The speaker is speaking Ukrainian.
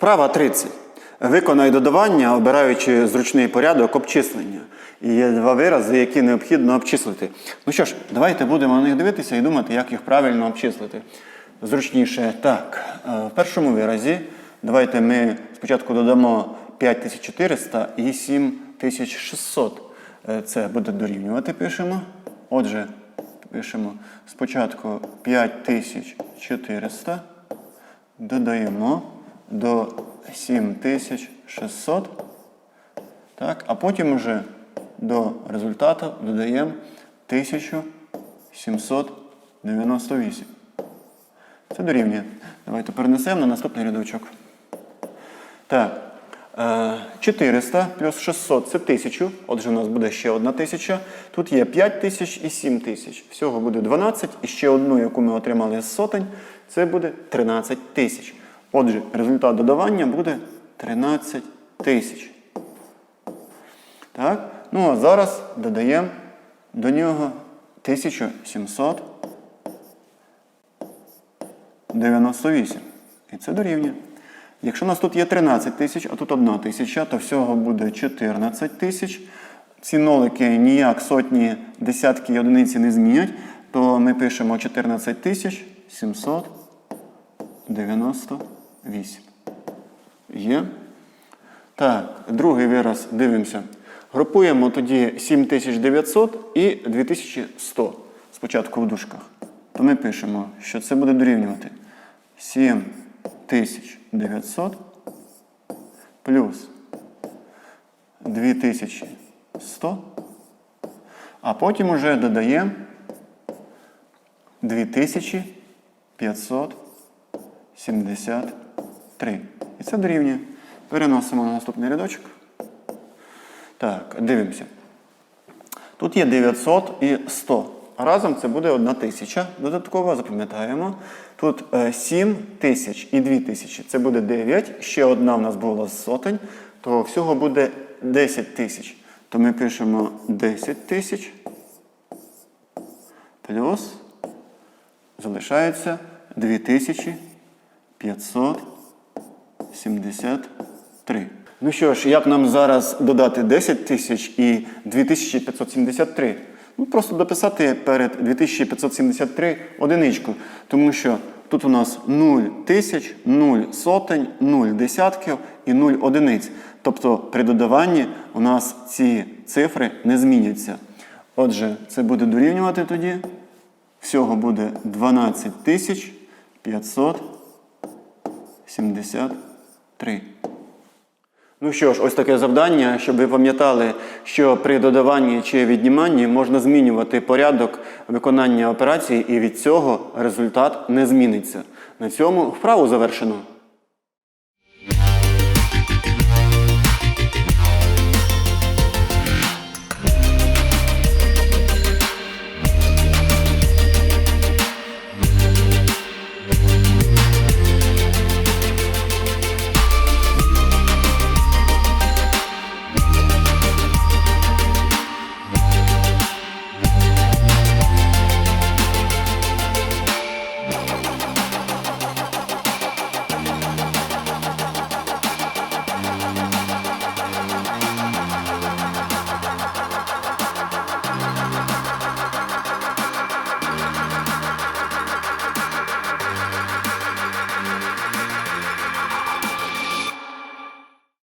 Вправа 30. Виконай додавання, обираючи зручний порядок обчислення. І є два вирази, які необхідно обчислити. Ну що ж, давайте будемо на них дивитися і думати, як їх правильно обчислити. Зручніше так. е, В першому виразі давайте ми спочатку додамо 5400 і 7600. Е, Це буде дорівнювати, пишемо. Отже, пишемо спочатку 5400 додаємо до 7600. Так, а потім вже до результату додаємо 1798. Це дорівнює. Давайте перенесемо на наступний рядочок. Так. е, 400 плюс 600 це 1000. Отже, у нас буде ще одна тисяча. Тут є 5 тисяч і 7 тисяч. Всього буде 12. І ще одну, яку ми отримали з сотень, це буде 13 тисяч. Отже, результат додавання буде 13 тисяч. Так? Ну а зараз додаємо до нього 1798. І це дорівнює. Якщо у нас тут є 13 тисяч, а тут 1 тисяча, то всього буде 14 тисяч. Ці нолики ніяк сотні, десятки і одиниці не змінять, то ми пишемо 14 тисяч 798. Є. Так, другий вираз дивимося. Групуємо тоді 7900 і 2100 спочатку в дужках. То ми пишемо, що це буде дорівнювати 7900 плюс 2100, а потім уже додаємо 2573. І це дорівнює. Переносимо на наступний рядочок. Так, дивимося. Тут є 900 і 100. Разом це буде 1 тисяча. Додатково запам'ятаємо. Тут 7 тисяч і 2 тисячі. Це буде 9. Ще одна в нас була з сотень, то всього буде 10 тисяч. То ми пишемо 10 тисяч плюс залишається 2573. Ну що ж, як нам зараз додати 10 тисяч і 2573? Ну, просто дописати перед 2573 одиничку, тому що тут у нас 0 тисяч, 0 сотень, 0 десятків і 0 одиниць. Тобто при додаванні у нас ці цифри не зміняться. Отже, це буде дорівнювати тоді. Всього буде 12 тисяч 573. Ну що ж, ось таке завдання, щоб ви пам'ятали, що при додаванні чи відніманні можна змінювати порядок виконання операції, і від цього результат не зміниться. На цьому вправу завершено.